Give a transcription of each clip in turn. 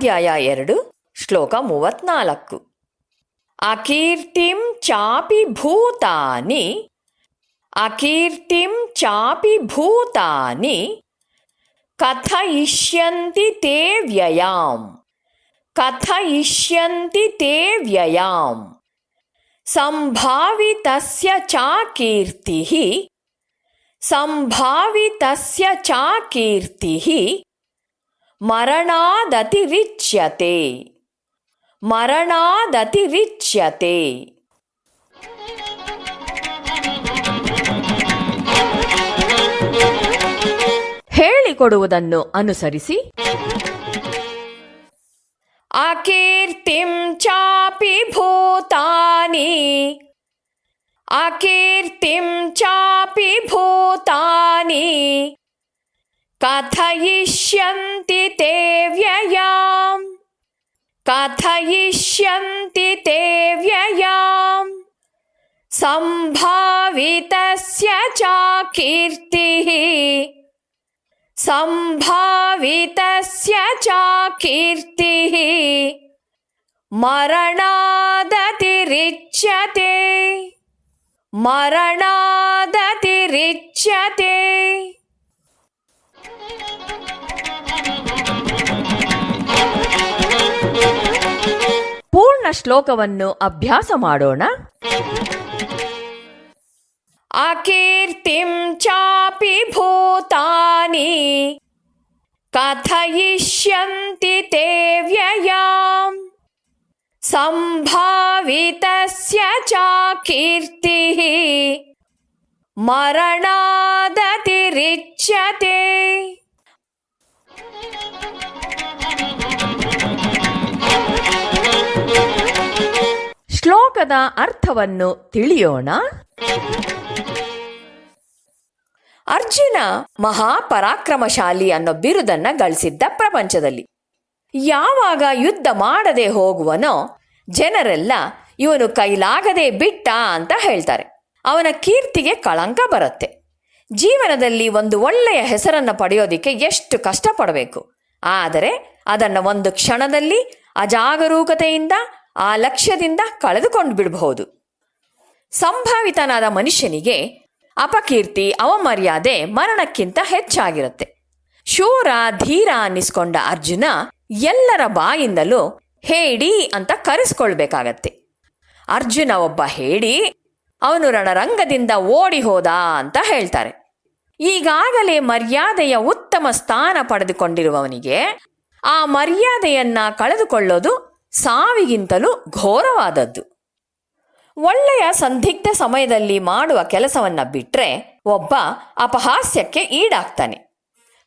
ಅಧ್ಯಾಯ ಎರಡು ಶ್ಲೋಕ ಮೂವತ್ನಾಲ್ಕು ಅಕೀರ್ತಿಂ ಚಾಪಿ ಭೂತಾನಿ ಅಕೀರ್ತಿಂ ಚಾಪಿ ಭೂತಾನಿ ಕಥಯಿಷ್ಯಂತಿ ತೇ ವ್ಯಯಾಂ ಕಥಯಿಷ್ಯಂತಿ ತೇ ವ್ಯಯಾಂ ಸಂಭಾವಿತಸ್ಯ ಚ ಕೀರ್ತಿಃ ಸಂಭಾವಿತಸ್ಯ ಚ ಕೀರ್ತಿಃ ಮರಣಾದತಿರಿಚ್ಯತೆ. ಮರಣಾದತಿರಿಚ್ಯತೆ. ಹೇಳಿಕೊಡುವುದನ್ನು ಅನುಸರಿಸಿ. ಅಕೀರ್ತಿಂ ಚಾಪಿ ಭೂತಾನಿ. ಅಕೀರ್ತಿಂ ಚಾಪಿ ಭೂತಾನಿ. कथयिष्यन्ति ते व्ययाम्। कथयिष्यन्ति ते व्ययाम्। सम्भावितस्य च कीर्तिः। सम्भावितस्य च कीर्तिः। मरणादतिरिच्यते। मरणादतिरिच्यते। ಶ್ಲೋಕವನ್ನು ಅಭ್ಯಾಸ ಮಾಡೋಣ. ಅಕೀರ್ತಿಂ ಚಾಪಿ ಭೂತಾನಿ. ಕಥಯಿಷ್ಯಂತಿ ತೇ ವ್ಯಯಾಂ. ಸಂಭಾವಿತಸ್ಯ ಚಾಕೀರ್ತಿ ಕೀರ್ತಿಃ. ಮರಣಾದತಿರಿಚ್ಯತೆ. ಶ್ಲೋಕದ ಅರ್ಥವನ್ನು ತಿಳಿಯೋಣ. ಅರ್ಜುನ ಮಹಾಪರಾಕ್ರಮಶಾಲಿ ಅನ್ನೋ ಬಿರುದನ್ನ ಗಳಿಸಿದ್ದ ಪ್ರಪಂಚದಲ್ಲಿ. ಯಾವಾಗ ಯುದ್ಧ ಮಾಡದೆ ಹೋಗುವನೋ ಜನರೆಲ್ಲ ಇವನು ಕೈಲಾಗದೆ ಬಿಟ್ಟ ಅಂತ ಹೇಳ್ತಾರೆ. ಅವನ ಕೀರ್ತಿಗೆ ಕಳಂಕ ಬರುತ್ತೆ. ಜೀವನದಲ್ಲಿ ಒಂದು ಒಳ್ಳೆಯ ಹೆಸರನ್ನು ಪಡೆಯೋದಿಕ್ಕೆ ಎಷ್ಟು ಕಷ್ಟಪಡಬೇಕು. ಆದರೆ ಅದನ್ನು ಒಂದು ಕ್ಷಣದಲ್ಲಿ ಅಜಾಗರೂಕತೆಯಿಂದ ಆ ಲಕ್ಷ್ಯದಿಂದ ಕಳೆದುಕೊಂಡು ಬಿಡಬಹುದು. ಸಂಭಾವಿತನಾದ ಮನುಷ್ಯನಿಗೆ ಅಪಕೀರ್ತಿ, ಅವಮರ್ಯಾದೆ ಮರಣಕ್ಕಿಂತ ಹೆಚ್ಚಾಗಿರುತ್ತೆ. ಶೂರ, ಧೀರ ಅನ್ನಿಸ್ಕೊಂಡ ಅರ್ಜುನ ಎಲ್ಲರ ಬಾಯಿಂದಲೂ ಹೇಡಿ ಅಂತ ಕರೆಸ್ಕೊಳ್ಬೇಕಾಗತ್ತೆ. ಅರ್ಜುನ ಒಬ್ಬ ಹೇಡಿ ಅವನು ರಣರಂಗದಿಂದ ಓಡಿ ಹೋದ ಅಂತ ಹೇಳ್ತಾರೆ. ಈಗಾಗಲೇ ಮರ್ಯಾದೆಯ ಉತ್ತಮ ಸ್ಥಾನ ಪಡೆದುಕೊಂಡಿರುವವನಿಗೆ ಆ ಮರ್ಯಾದೆಯನ್ನ ಕಳೆದುಕೊಳ್ಳೋದು ಸಾವಿಗಿಂತಲೂ ಘೋರವಾದದ್ದು. ಒಳ್ಳೆಯ ಸಂದಿಗ್ಧ ಸಮಯದಲ್ಲಿ ಮಾಡುವ ಕೆಲಸವನ್ನ ಬಿಟ್ರೆ ಒಬ್ಬ ಅಪಹಾಸ್ಯಕ್ಕೆ ಈಡಾಗ್ತಾನೆ.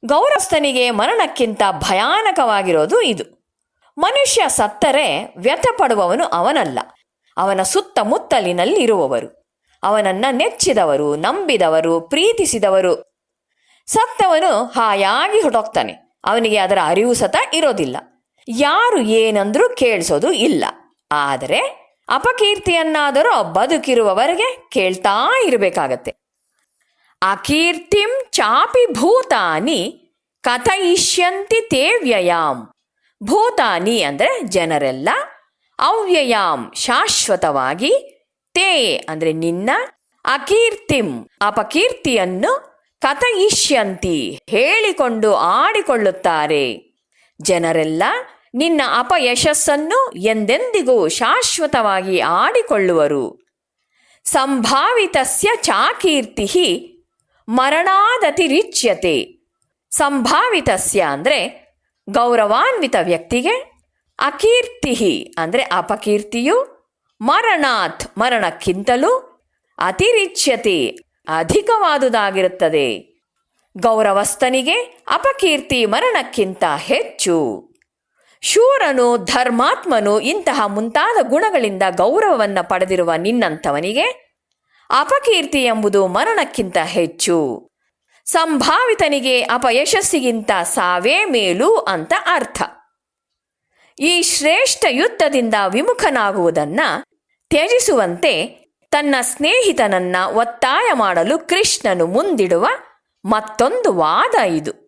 ಗೌರವಸ್ಥನಿಗೆ ಮರಣಕ್ಕಿಂತ ಭಯಾನಕವಾಗಿರೋದು ಇದು. ಮನುಷ್ಯ ಸತ್ತರೆ ವ್ಯಥಪಡುವವನು ಅವನಲ್ಲ. ಅವನ ಸುತ್ತಮುತ್ತಲಿನಲ್ಲಿರುವವರು. ಅವನನ್ನ ನೆಚ್ಚಿದವರು, ನಂಬಿದವರು, ಪ್ರೀತಿಸಿದವರು. ಸತ್ತವನು ಹಾಯಾಗಿ ಹೊಡೋಗ್ತಾನೆ ಅವನಿಗೆ ಅದರ ಅರಿವು ಸತ ಇರೋದಿಲ್ಲ. ಯಾರು ಏನಂದ್ರೂ ಕೇಳಿಸೋದು ಇಲ್ಲ. ಆದರೆ ಅಪಕೀರ್ತಿಯನ್ನಾದರೂ ಬದುಕಿರುವವರೆಗೆ ಕೇಳ್ತಾ ಇರಬೇಕಾಗತ್ತೆ. ಅಕೀರ್ತಿಂ ಚಾಪಿ ಭೂತಾನಿ ಕಥಯಿಷ್ಯಂತಿ ತೇ ವ್ಯಯಾಂ ಭೂತಾನಿ ಅಂದರೆ ಜನರೆಲ್ಲ, ಅವ್ಯಯಾಂ ಶಾಶ್ವತವಾಗಿ, ತೇ ಅಂದರೆ ನಿನ್ನ, ಅಕೀರ್ತಿಂ ಅಪಕೀರ್ತಿಯನ್ನು ಕಥಯಿಷ್ಯಂತಿ ಹೇಳಿಕೊಂಡು ಆಡಿಕೊಳ್ಳುತ್ತಾರೆ. ಜನರೆಲ್ಲ ನಿನ್ನ ಅಪಯಶಸ್ಸನ್ನು ಎಂದೆಂದಿಗೂ ಶಾಶ್ವತವಾಗಿ ಆಡಿಕೊಳ್ಳುವರು. ಸಂಭಾವಿತಸ್ಯ ಚಾಕೀರ್ತಿ ಮರಣಾದತಿರಿಚ್ಯತೆ. ಸಂಭಾವಿತಸ್ಯ ಅಂದರೆ ಗೌರವಾನ್ವಿತ ವ್ಯಕ್ತಿಗೆ, ಅಕೀರ್ತಿ ಅಂದರೆ ಅಪಕೀರ್ತಿಯು, ಮರಣಾತ್ ಮರಣಕ್ಕಿಂತಲೂ ಅತಿರಿಚ್ಯತೆ ಅಧಿಕವಾದುದಾಗಿರುತ್ತದೆ. ಗೌರವಸ್ಥನಿಗೆ ಅಪಕೀರ್ತಿ ಮರಣಕ್ಕಿಂತ ಹೆಚ್ಚು. ಶೂರನು, ಧರ್ಮಾತ್ಮನು ಇಂತಹ ಮುಂತಾದ ಗುಣಗಳಿಂದ ಗೌರವವನ್ನು ಪಡೆದಿರುವ ನಿನ್ನಂಥವನಿಗೆ ಅಪಕೀರ್ತಿ ಎಂಬುದು ಮರಣಕ್ಕಿಂತ ಹೆಚ್ಚು. ಸಂಭಾವಿತನಿಗೆ ಅಪಯಶಸ್ಸಿಗಿಂತ ಸಾವೇ ಮೇಲು ಅಂತ ಅರ್ಥ. ಈ ಶ್ರೇಷ್ಠ ಯುದ್ಧದಿಂದ ವಿಮುಖನಾಗುವುದನ್ನ ತ್ಯಜಿಸುವಂತೆ ತನ್ನ ಸ್ನೇಹಿತನನ್ನ ಒತ್ತಾಯ ಮಾಡಲು ಕೃಷ್ಣನು ಮುಂದಿಡುವ ಮತ್ತೊಂದು ವಾದ ಇದು.